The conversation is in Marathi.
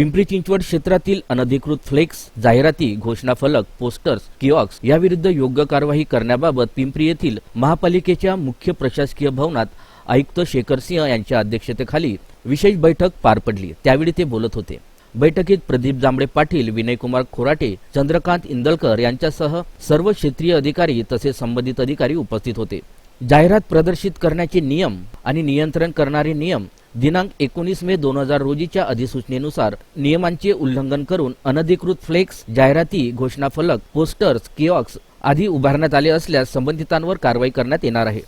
पिंपरी चिंचवड क्षेत्रातील अनधिकृत फ्लेक्स जाहिराती घोषणा फलक पोस्टर्स किऑक्स याविरुद्ध योग्य कारवाई करण्याबाबत पिंपरी येथील महापालिकेच्या मुख्य प्रशासकीय भवनात आयुक्त शेखर सिंह यांच्या अध्यक्षतेखाली विशेष बैठक पार पडली. त्यावेळी ते बोलत होते. बैठकीत प्रदीप जांभळे पाटील विनयकुमार खोराटे चंद्रकांत इंदलकर यांच्यासह सर्व क्षेत्रीय अधिकारी तसेच संबंधित अधिकारी उपस्थित होते. जाहिरात प्रदर्शित करण्याचे नियम आणि नियंत्रण करणारे नियम दिनांक एकोणीस मे दोन हजार रोजीच्या अधिसूचनेनुसार नियमांचे उल्लंघन करून अनधिकृत फ्लेक्स जाहिराती घोषणा फलक पोस्टर्स किऑक्स आदी उभारण्यात आले असल्यास संबंधितांवर कारवाई करण्यात येणार आहे.